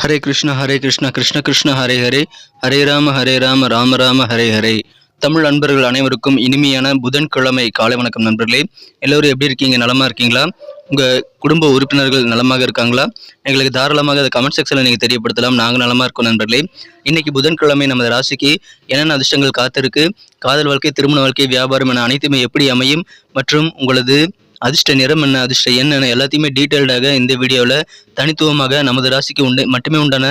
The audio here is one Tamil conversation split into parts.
ஹரே கிருஷ்ண ஹரே கிருஷ்ண கிருஷ்ண கிருஷ்ண ஹரே ஹரே. ஹரே ராம ஹரே ராம ராம ராம ஹரே ஹரே. தமிழ் நண்பர்கள் அனைவருக்கும் இனிமையான புதன்கிழமை காலை வணக்கம் நண்பர்களே. எல்லோரும் எப்படி இருக்கீங்க? நலமா இருக்கீங்களா? உங்கள் குடும்ப உறுப்பினர்கள் நலமாக இருக்காங்களா? எங்களுக்கு தாராளமாக அதை கமெண்ட் செக்ஷனில் நீங்கள் தெரியப்படுத்தலாம். நாங்கள் நலமாக இருக்கோம் நண்பர்களே. இன்னைக்கு புதன்கிழமை நமது ராசிக்கு என்னென்ன அதிர்ஷ்டங்கள் காத்திருக்கு? காதல் வாழ்க்கை திருமண வாழ்க்கை வியாபாரம் என அனைத்துமே எப்படி அமையும்? மற்றும் உங்களது அதிர்ஷ்ட நிறம் என்ன அதிர்ஷ்ட எண் என்ன எல்லாத்தையுமே டீட்டெயில்டாக இந்த வீடியோவில் தனித்துவமாக நமது ராசிக்கு உண்டு மட்டுமே உண்டான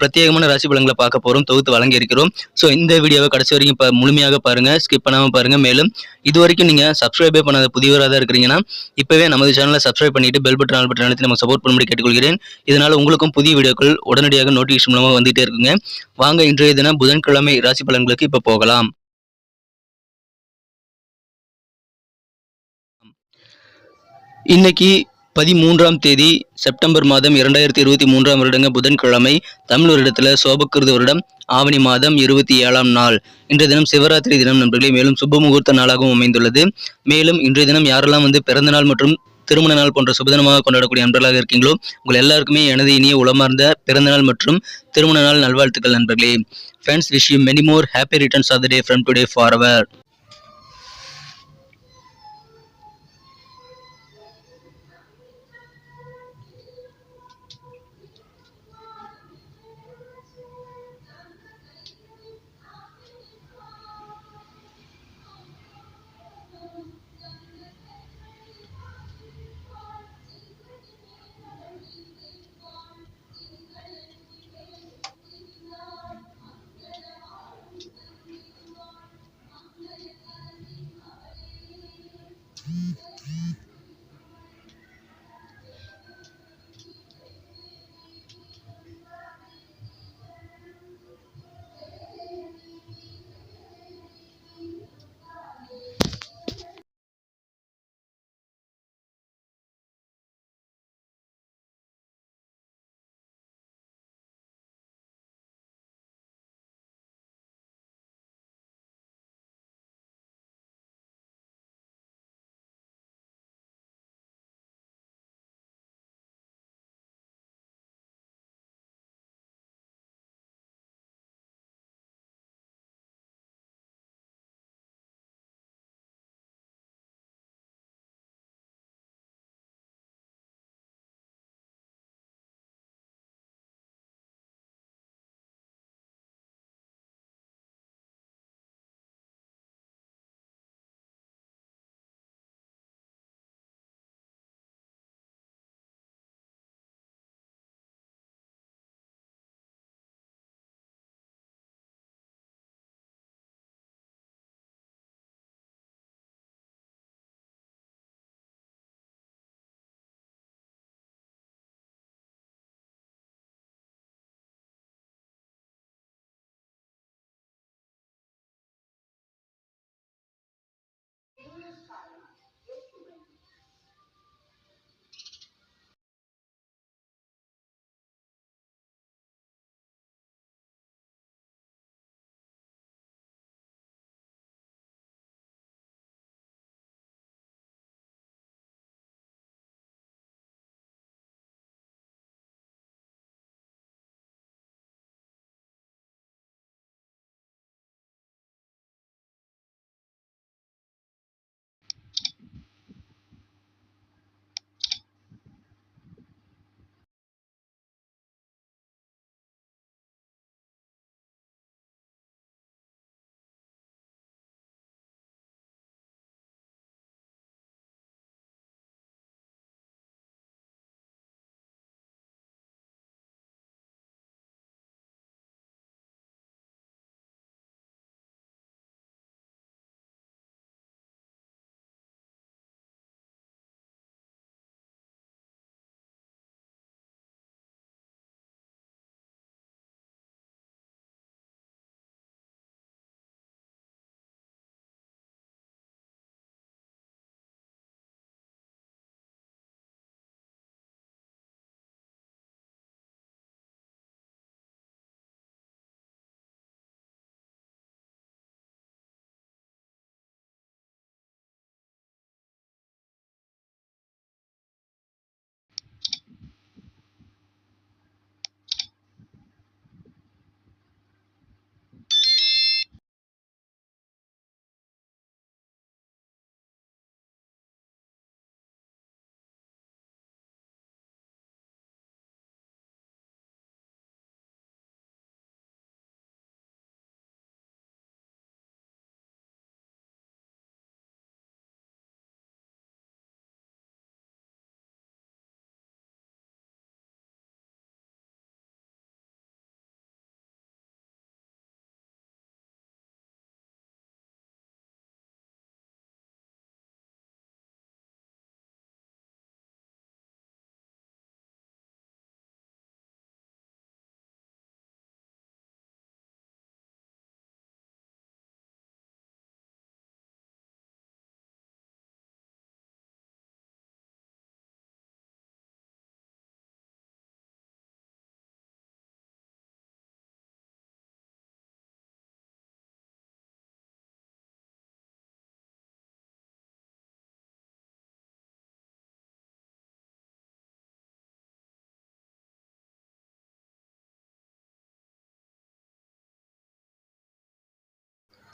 பிரத்யேகமான ராசி பலன்களை பார்க்க போகிறோம் தொகுத்து வழங்கி இருக்கிறோம் ஸோ இந்த வீடியோவை கடைசி வரைக்கும் இப்போ முழுமையாக பாருங்கள் ஸ்கிப் பண்ணாமல் பாருங்கள் மேலும் இது வரைக்கும் நீங்கள் சப்ஸ்கிரைபே பண்ணாத புதியவராக தான் இருக்கிறீங்கன்னா இப்போவே நமது சேனலை சப்ஸ்கிரைப் பண்ணிட்டு பெல் பட்டன் ஆல் பட்டன் அழுத்தி நம்ம சப்போர்ட் பண்ணும்படி கேட்டுக்கொள்கிறேன். இதனால் உங்களுக்கும் புதிய வீடியோக்கள் உடனடியாக நோட்டிஃபிகேஷன் மூலமாக வந்துகிட்டே இருக்குங்க. வாங்க இன்றைய தினம் புதன்கிழமை ராசி பலன்களுக்கு இப்போ போகலாம். இன்னைக்கு பதிமூன்றாம் தேதி செப்டம்பர் மாதம் இரண்டாயிரத்தி இருபத்தி மூன்றாம் வருடங்க புதன்கிழமை தமிழ் வருடத்தில் சோபக்கிருத வருடம் ஆவணி மாதம் இருபத்தி ஏழாம் நாள். இன்றைய தினம் சிவராத்திரி தினம் நண்பர்களே மேலும் சுப முகூர்த்த நாளாகவும் அமைந்துள்ளது. மேலும் இன்றைய தினம் யாரெல்லாம் வந்து பிறந்த நாள் மற்றும் திருமண நாள் போன்ற சுபதினமாக கொண்டாடக்கூடிய நண்பர்களாக இருக்கீங்களோ உங்கள் எல்லாருக்குமே எனது இனிய உளமார்ந்த பிறந்தநாள் மற்றும் திருமண நாள் நல்வாழ்த்துக்கள் நண்பர்களே. Friends wish you many more happy returns of the day from today for